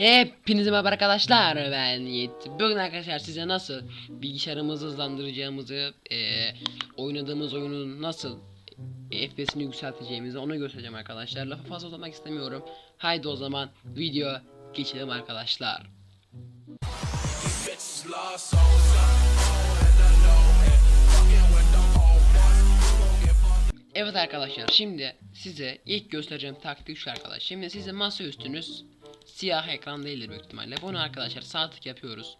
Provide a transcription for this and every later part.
Hepinize merhaba arkadaşlar ben Yiğit. Bugün arkadaşlar size nasıl bilgisayarımızı hızlandıracağımızı, eee, oynadığımız oyunun nasıl FPS'ini yükselteceğimizi onu göstereceğim arkadaşlar. Lafı fazla uzatmak istemiyorum. Haydi o zaman video geçelim arkadaşlar. Evet arkadaşlar şimdi size ilk göstereceğim taktik şu arkadaş. Şimdi sizin masa üstünüz siyah ekran değildir büyük ihtimalle. Bunu arkadaşlar sağ tık yapıyoruz.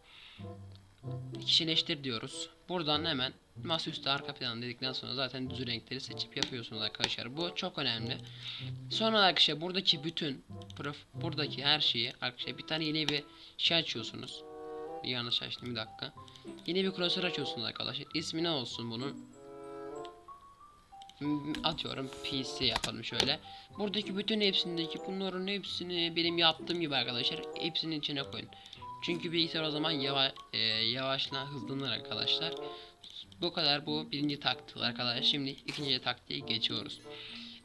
Kişileştir diyoruz. Buradan hemen masaüstü arka plan dedikten sonra zaten düz renkleri seçip yapıyorsunuz arkadaşlar. Bu çok önemli. Sonra arkadaşlar buradaki bütün prof, buradaki her şeyi arkadaşlar bir tane yeni bir şey açıyorsunuz. Yanlış açtım bir dakika. Yeni bir klasör açıyorsunuz arkadaşlar. İsmi ne olsun bunun? Atıyorum PC yapalım şöyle. Buradaki bütün hepsindeki bunların hepsini benim yaptığım gibi arkadaşlar hepsinin içine koyun. Çünkü bilgisayar o zaman yavaş e, yavaşla hızlanır arkadaşlar. Bu kadar bu birinci taktik arkadaşlar. Şimdi ikinci taktiğe geçiyoruz.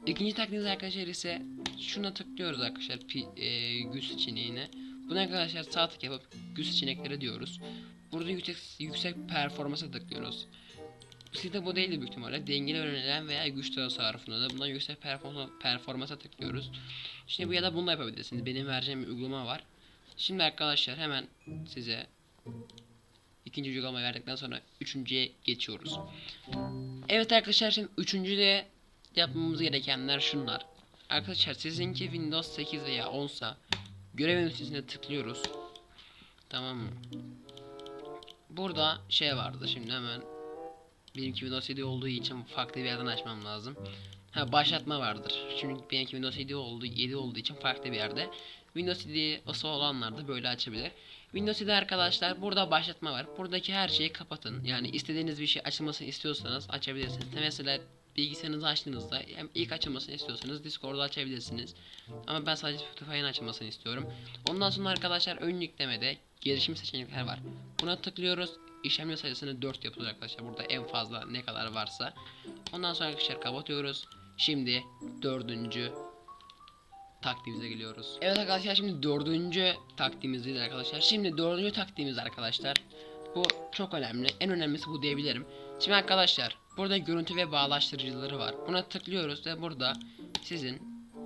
İkinci taktiğimiz arkadaşlar ise şuna tıklıyoruz arkadaşlar e, güç seçeneğine. Buna arkadaşlar sağ tık yapıp güç seçenekleri diyoruz. Burada yüksek yüksek performansa tıklıyoruz. Sizde bu değildi büyük ihtimalle. Dengeli öğrenilen veya güç tasarrufunda da bundan yüksek performa, performansa tıklıyoruz. Şimdi bu ya da bunu da yapabilirsiniz. Benim vereceğim bir uygulama var. Şimdi arkadaşlar hemen size ikinci uygulamayı verdikten sonra üçüncüye geçiyoruz. Evet arkadaşlar şimdi üçüncüde yapmamız gerekenler şunlar. Arkadaşlar sizinki Windows 8 veya 10 sa görev ünitesine tıklıyoruz. Tamam mı? Burada şey vardı şimdi hemen benimki Windows 7 olduğu için farklı bir yerden açmam lazım. Ha başlatma vardır. Çünkü benimki Windows 7 olduğu 7 olduğu için farklı bir yerde. Windows 7 ısı olanlar da böyle açabilir. Windows 7 arkadaşlar burada başlatma var. Buradaki her şeyi kapatın. Yani istediğiniz bir şey açılmasını istiyorsanız açabilirsiniz. Mesela bilgisayarınızı açtığınızda hem ilk açılmasını istiyorsanız Discord'u açabilirsiniz. Ama ben sadece Spotify'ın açılmasını istiyorum. Ondan sonra arkadaşlar ön yüklemede gelişim seçenekler var. Buna tıklıyoruz. İşlemci sayısını 4 yapıyoruz arkadaşlar. Burada en fazla ne kadar varsa. Ondan sonra arkadaşlar kapatıyoruz. Şimdi dördüncü taktiğimize geliyoruz. Evet arkadaşlar şimdi dördüncü taktiğimizdeyiz arkadaşlar. Şimdi dördüncü taktiğimiz arkadaşlar. Bu çok önemli. En önemlisi bu diyebilirim. Şimdi arkadaşlar burada görüntü ve bağlaştırıcıları var. Buna tıklıyoruz ve burada sizin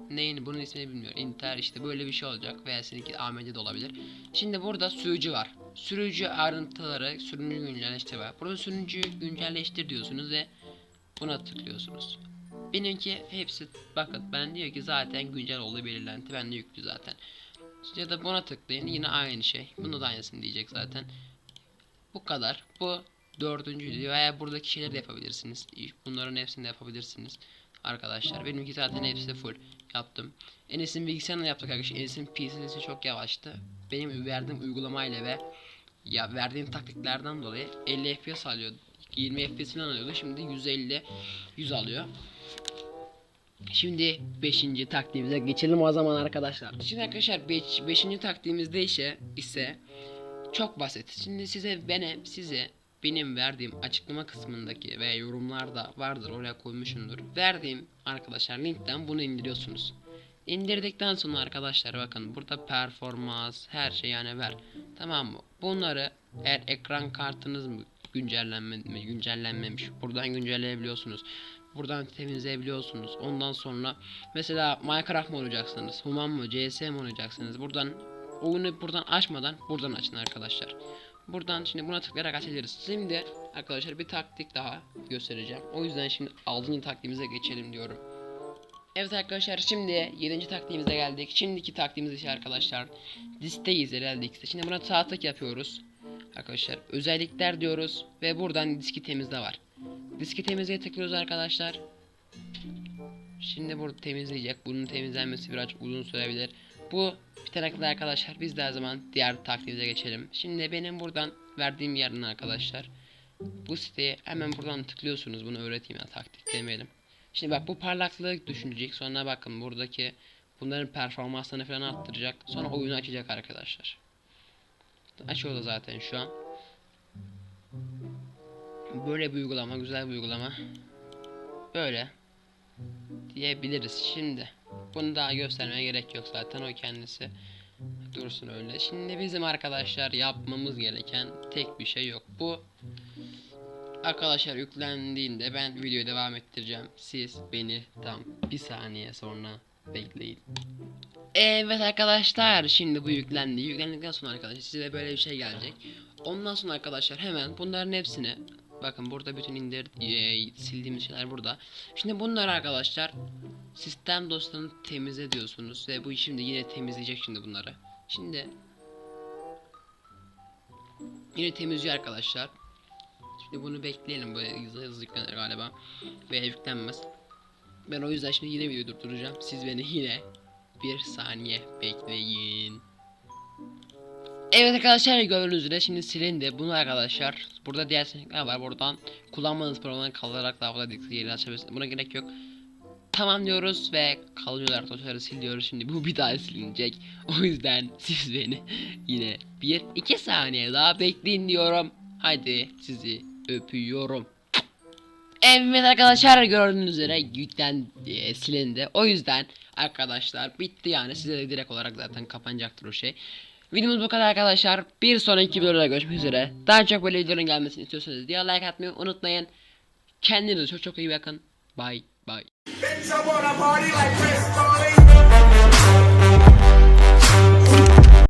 neyin bunun ismini bilmiyorum. Inter işte böyle bir şey olacak veya seninki AMD de olabilir. Şimdi burada sürücü var. Sürücü ayrıntıları, sürücü güncelleştir var. Burada sürücüyü güncelleştir diyorsunuz ve buna tıklıyorsunuz. Benimki hepsi bakın ben diyor ki zaten güncel olduğu belirlenti bende yüklü zaten. Ya da buna tıklayın yine aynı şey. Bunu da aynısını diyecek zaten. Bu kadar. Bu dördüncü diyor veya buradaki şeyleri de yapabilirsiniz. Bunların hepsini de yapabilirsiniz. Arkadaşlar benimki zaten hepsi full yaptım. Enes'in bilgisayarını yaptık arkadaşlar. Enes'in PC'si çok yavaştı. Benim verdiğim uygulamayla ve ya verdiğim taktiklerden dolayı 50 FPS alıyor. 20 FPS alıyordu. Şimdi 150 100 alıyor. Şimdi 5. taktiğimize geçelim o zaman arkadaşlar. Şimdi arkadaşlar 5. taktiğimizde ise ise çok basit. Şimdi size benim size benim verdiğim açıklama kısmındaki ve yorumlarda vardır oraya koymuşumdur. Verdiğim arkadaşlar linkten bunu indiriyorsunuz. İndirdikten sonra arkadaşlar bakın burada performans her şey yani ver. Tamam mı? Bunları eğer ekran kartınız mı güncellenme, güncellenmemiş buradan güncelleyebiliyorsunuz. Buradan temizleyebiliyorsunuz. Ondan sonra mesela Minecraft mı olacaksınız? Human mı? CS mi olacaksınız? Buradan oyunu buradan açmadan buradan açın arkadaşlar. Buradan şimdi buna tıklayarak açabiliriz. Şimdi arkadaşlar bir taktik daha göstereceğim. O yüzden şimdi 6. taktiğimize geçelim diyorum. Evet arkadaşlar şimdi 7. taktiğimize geldik. Şimdiki taktiğimiz ise arkadaşlar listeyiz herhalde ikisi. Şimdi buna sağ tık yapıyoruz. Arkadaşlar özellikler diyoruz ve buradan diski temizle var. Diski temizleye tıklıyoruz arkadaşlar. Şimdi burada temizleyecek. Bunun temizlenmesi birazcık uzun sürebilir. Bu bitene kadar arkadaşlar biz de her zaman diğer taktiğimize geçelim. Şimdi benim buradan verdiğim yerden arkadaşlar bu siteye hemen buradan tıklıyorsunuz. Bunu öğreteyim ya taktik demeyelim. Şimdi bak bu parlaklığı düşünecek. Sonra bakın buradaki bunların performanslarını falan arttıracak. Sonra oyunu açacak arkadaşlar. Açıyor da zaten şu an. Böyle bir uygulama, güzel bir uygulama. Böyle diyebiliriz. Şimdi bunu daha göstermeye gerek yok zaten o kendisi Dursun öyle. Şimdi bizim arkadaşlar yapmamız gereken tek bir şey yok. Bu arkadaşlar yüklendiğinde ben videoyu devam ettireceğim. Siz beni tam bir saniye sonra bekleyin. Evet arkadaşlar şimdi bu yüklendi. Yüklendikten sonra arkadaşlar size böyle bir şey gelecek. Ondan sonra arkadaşlar hemen bunların hepsini bakın burada bütün indir e, sildiğimiz şeyler burada. Şimdi bunları arkadaşlar sistem dosyalarını temizle diyorsunuz ve bu şimdi yine temizleyecek şimdi bunları. Şimdi yine temizliyor arkadaşlar. Şimdi bunu bekleyelim böyle hızlı hızlı galiba veya yüklenmez. Ben o yüzden şimdi yine videoyu durduracağım. Siz beni yine bir saniye bekleyin. Evet arkadaşlar gördüğünüz üzere şimdi silindi. Bunu arkadaşlar burada diğer seçenekler var. Buradan kullanmanız programını kalarak daha fazla dikkat yeri açabilirsiniz. Buna gerek yok. Tamam diyoruz ve kalıyorlar dosyaları siliyoruz. Şimdi bu bir daha silinecek. O yüzden siz beni yine bir iki saniye daha bekleyin diyorum. Hadi sizi öpüyorum. Evet arkadaşlar gördüğünüz üzere yüklen e, silindi. O yüzden arkadaşlar bitti yani size de direkt olarak zaten kapanacaktır o şey. Videomuz bu kadar arkadaşlar. Bir sonraki videoda görüşmek üzere. Daha çok böyle videoların gelmesini istiyorsanız diğer like atmayı unutmayın. Kendinize çok çok iyi bakın. Bye bye.